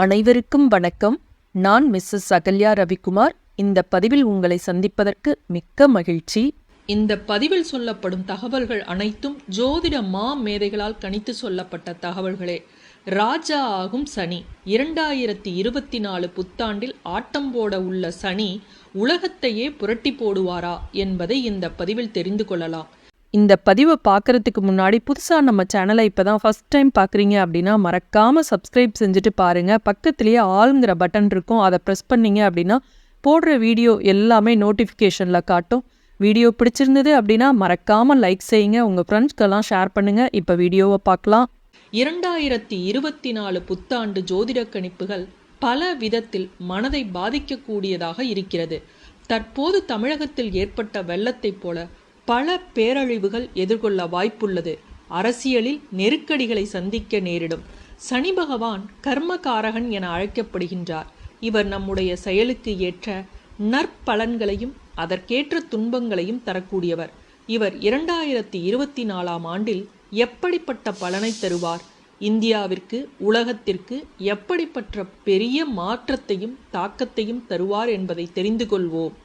அனைவருக்கும் வணக்கம். நான் மிஸ்ஸஸ் அகல்யா ரவிக்குமார். இந்த பதிவில் உங்களை சந்திப்பதற்கு மிக்க மகிழ்ச்சி. இந்த பதிவில் சொல்லப்படும் தகவல்கள் அனைத்தும் ஜோதிட மா மேதைகளால் கணித்து சொல்லப்பட்ட தகவல்களே. ராஜா ஆகும் சனி. இரண்டாயிரத்தி இருபத்தி நாலு புத்தாண்டில் ஆட்டம் போட உள்ள சனி உலகத்தையே புரட்டி போடுவாரா என்பதை இந்த பதிவில் தெரிந்து கொள்ளலாம். இந்த பதிவை பார்க்கறதுக்கு முன்னாடி புதுசாக நம்ம சேனலை இப்போ தான் ஃபஸ்ட் டைம் பார்க்குறீங்க அப்படின்னா மறக்காமல் சப்ஸ்கிரைப் செஞ்சுட்டு பாருங்கள் பக்கத்துலேயே ஆளுங்கிற பட்டன் இருக்கும். அதை ப்ரெஸ் பண்ணீங்க அப்படின்னா போடுற வீடியோ எல்லாமே நோட்டிஃபிகேஷனில் காட்டும். வீடியோ பிடிச்சிருந்தது அப்படின்னா மறக்காமல் லைக் செய்யுங்க. உங்கள் ஃப்ரெண்ட்ஸ்க்கெல்லாம் ஷேர் பண்ணுங்கள் இப்போ வீடியோவை பார்க்கலாம். இரண்டாயிரத்தி இருபத்தி நாலு புத்தாண்டு ஜோதிட கணிப்புகள் பல விதத்தில் மனதை பாதிக்கக்கூடியதாக இருக்கிறது. தற்போது தமிழகத்தில் ஏற்பட்ட வெள்ளத்தைப் போல பல பேரழிவுகள் எதிர்கொள்ள வாய்ப்புள்ளது. அரசியலில் நெருக்கடிகளை சந்திக்க நேரிடும். சனி பகவான் கர்மகாரகன் என அழைக்கப்படுகின்றார். இவர் நம்முடைய செயலுக்கு ஏற்ற நற்பலன்களையும் அதற்கேற்ற துன்பங்களையும் தரக்கூடியவர். இவர் இரண்டாயிரத்தி இருபத்தி நாலாம் ஆண்டில் எப்படிப்பட்ட பலனை தருவார்? இந்தியாவிற்கு உலகத்திற்கு எப்படிப்பட்ட பெரிய மாற்றத்தையும் தாக்கத்தையும் தருவார் என்பதை தெரிந்து கொள்வோம்.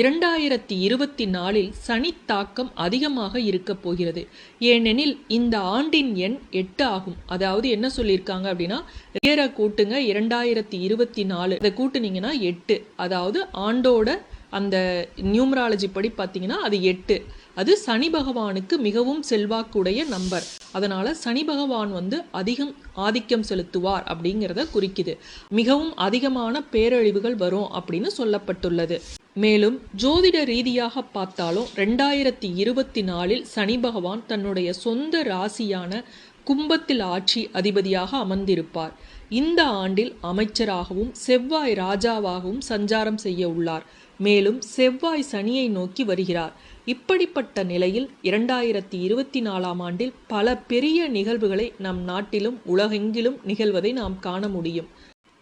இரண்டாயிரத்தி இருபத்தி நாலில் சனி தாக்கம் அதிகமாக இருக்கப் போகிறது. ஏனெனில் இந்த ஆண்டின் எண் எட்டு ஆகும். அதாவது என்ன சொல்லியிருக்காங்க அப்படின்னா ரேரை கூட்டுங்க இரண்டாயிரத்தி இருபத்தி நாலு இதை கூட்டுனீங்கன்னா எட்டு. அதாவது ஆண்டோட அந்த நியூமராலஜி படி பார்த்தீங்கன்னா அது எட்டு. அது சனி பகவானுக்கு மிகவும் செல்வாக்குடைய நம்பர். அதனால சனி பகவான் வந்து அதிகம் ஆதிக்கம் செலுத்துவார் அப்படிங்கிறத குறிக்குது. மிகவும் அதிகமான பேரழிவுகள் வரும் அப்படின்னு சொல்லப்பட்டுள்ளது. மேலும் ஜோதிட ரீதியாக பார்த்தாலும் ரெண்டாயிரத்தி இருபத்தி நாலில் சனி பகவான் தன்னுடைய சொந்த ராசியான கும்பத்தில் ஆட்சி அதிபதியாக அமர்ந்திருப்பார். இந்த ஆண்டில் அமைச்சராகவும் செவ்வாய் ராஜாவாகவும் சஞ்சாரம் செய்ய உள்ளார். மேலும் செவ்வாய் சனியை நோக்கி வருகிறார். இப்படிப்பட்ட நிலையில் இரண்டாயிரத்தி இருபத்தி நாலாம் ஆண்டில் பல பெரிய நிகழ்வுகளை நம் நாட்டிலும் உலகெங்கிலும் நிகழ்வதை நாம் காண முடியும்.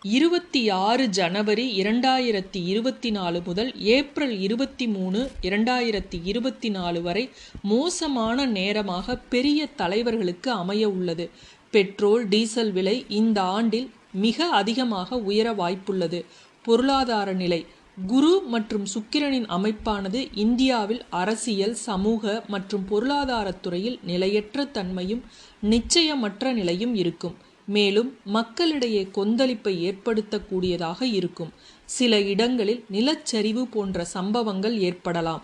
இருபத்தி ஆறு ஜனவரி இரண்டாயிரத்தி இருபத்தி நாலு முதல் ஏப்ரல் இருபத்தி மூணு இரண்டாயிரத்தி இருபத்தி நாலு வரை மோசமான நேரமாக பெரிய தலைவர்களுக்கு அமைய உள்ளது. பெட்ரோல் டீசல் விலை இந்த ஆண்டில் மிக அதிகமாக உயர வாய்ப்புள்ளது. பொருளாதார நிலை. குரு மற்றும் சுக்கிரனின் அமைப்பானது இந்தியாவில் அரசியல் சமூக மற்றும் பொருளாதாரத் துறையில் நிலையற்ற தன்மையும் நிச்சயமற்ற நிலையும் இருக்கும். மேலும் மக்களிடையே கொந்தளிப்பை ஏற்படுத்தக்கூடியதாக இருக்கும். சில இடங்களில் நிலச்சரிவு போன்ற சம்பவங்கள் ஏற்படலாம்.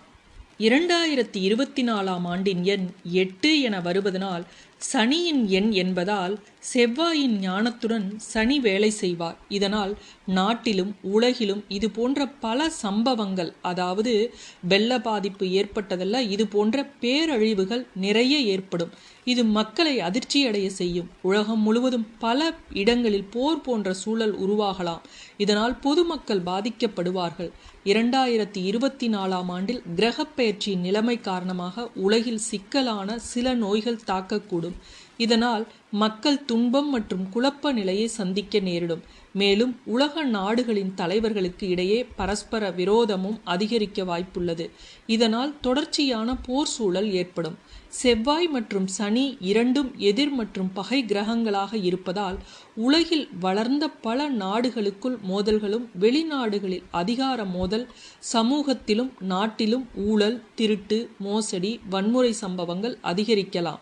இரண்டாயிரத்தி இருபத்தி நாலாம் ஆண்டின் எண் எட்டு என வருவதனால் சனியின் எண் என்பதால் செவ்வாயின் ஞானத்துடன் சனி வேலை செய்வார். இதனால் நாட்டிலும் உலகிலும் இது போன்ற பல சம்பவங்கள் அதாவது வெள்ள பாதிப்பு ஏற்பட்டதல்ல இது போன்ற பேரழிவுகள் நிறைய ஏற்படும். இது மக்களை அதிர்ச்சியடைய செய்யும். உலகம் முழுவதும் பல இடங்களில் போர் போன்ற சூழல் உருவாகலாம். இதனால் பொதுமக்கள் பாதிக்கப்படுவார்கள். இரண்டாயிரத்தி இருபத்தி நாலாம் ஆண்டில் கிரகப்பெயர்ச்சியின் நிலைமை காரணமாக உலகில் சிக்கலான சில நோய்கள் தாக்கக்கூடும். இதனால் மக்கள் துன்பம் மற்றும் குழப்ப நிலையை சந்திக்க நேரிடும். மேலும் உலக நாடுகளின் தலைவர்களுக்கு இடையே பரஸ்பர விரோதமும் அதிகரிக்க வாய்ப்புள்ளது. இதனால் தொடர்ச்சியான போர் சூழல் ஏற்படும். செவ்வாய் மற்றும் சனி இரண்டும் எதிர் மற்றும் பகை கிரகங்களாக இருப்பதால் உலகில் வளர்ந்த பல நாடுகளுக்குள் மோதல்களும் வெளிநாடுகளில் அதிகார மோதல் சமூகத்திலும் நாட்டிலும் ஊழல் திருட்டு மோசடி வன்முறை சம்பவங்கள் அதிகரிக்கலாம்.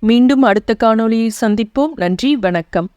மீண்டும் அடுத்த காணொளியை சந்திப்போம். நன்றி வணக்கம்.